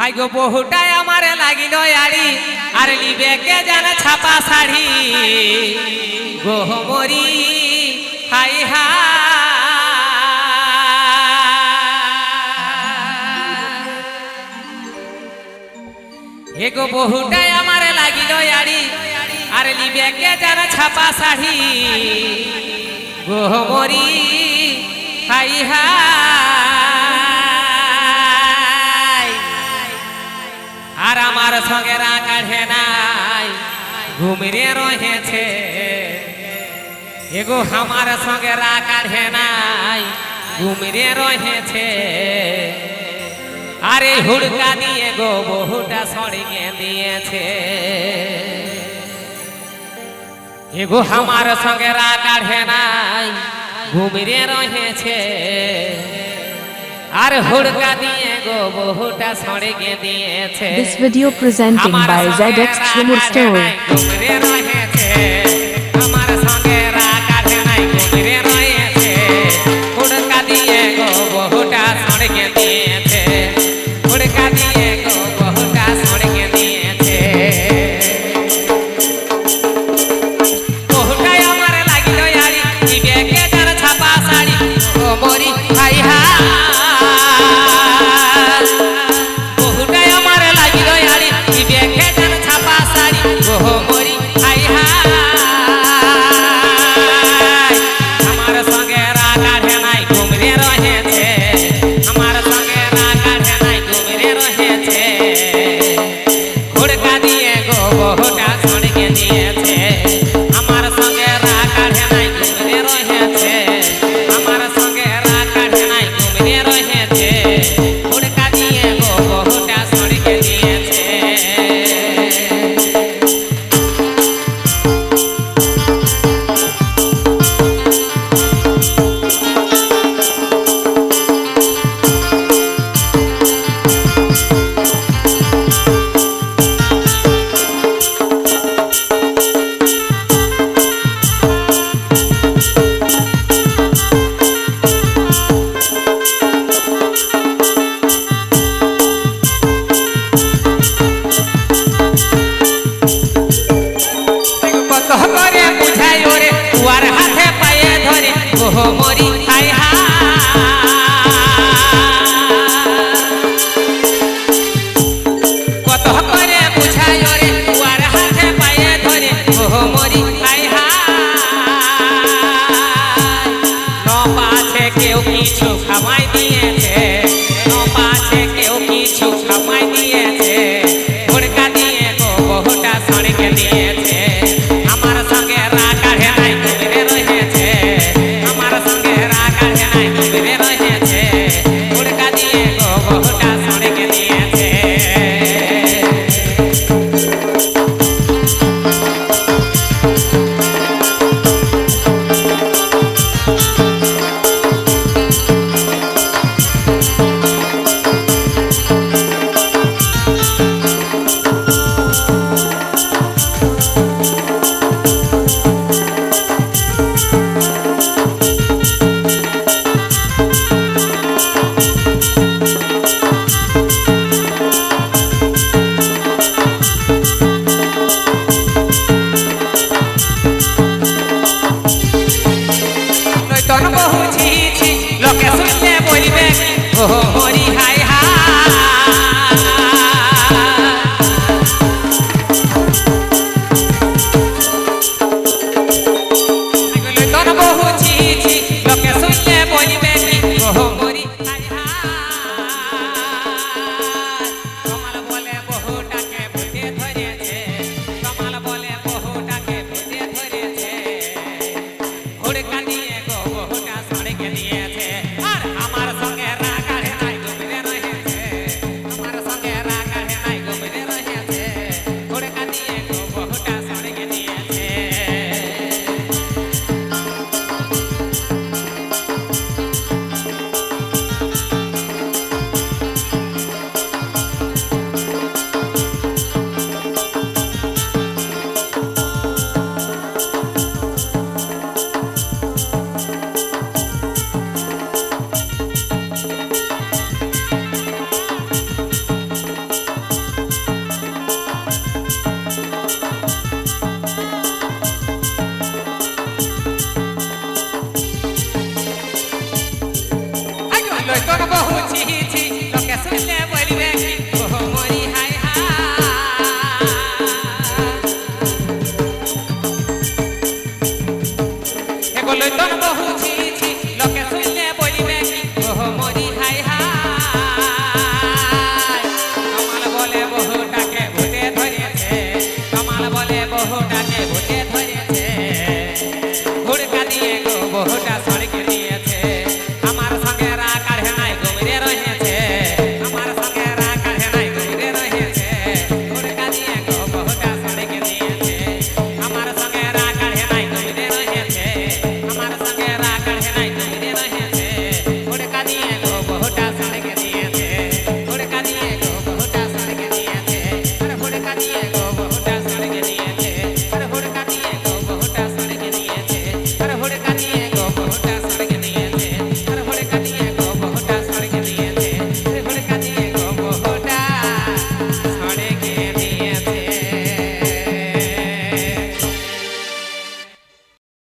High গো বহুটাই আমারে লাগিল আড়ি, আর লিবে কে জানে ছাপা শাড়ি। গোহমরি হাই হা হে গো বহুটাই আমারে লাগিল আড়ি, আর লিবে কে জানে ছাপা শাড়ি। গোহমরি high high. আমার সঙ্গে কাঢ়ে নাই। ঘুমরে রহেছে এগো আমার সঙ্গে কাঢ়ে নাই। ঘুমরে রয়েছে। আরে হুড়কা দিয়ে গো, বহুটা সড়িয়ে দিয়েছে এগো আমার সঙ্গে কাঢ়ে নাই। ঘুমরে রহেছে আর হুড়কা দিয়ে গো বহুটা সড়িয়ে দিয়েছে This video presenting আমার by সঙ্গে ZX কহ করে বুঝাই ওরে তুয়ার হাতে পায়ে ধরে, ওহ মরি হাই হা কত করে বুঝাই ওরে घोड़े का लिए गो गोहना साड़े के लिए। বেতন বহু ছিছি লোকে শুনলে বলিবে কি ওহ মরি হাই হাই বেতন বহু ছিছি লোকে শুনলে বলিবে কি ওহ মরি হাই হাই তোমার বলে বহুটাকে ভূতে ধরেছে তোমার বলে বহুটাকে ভূতে ধরেছে হুড়কা দিয়ে গো বহুটা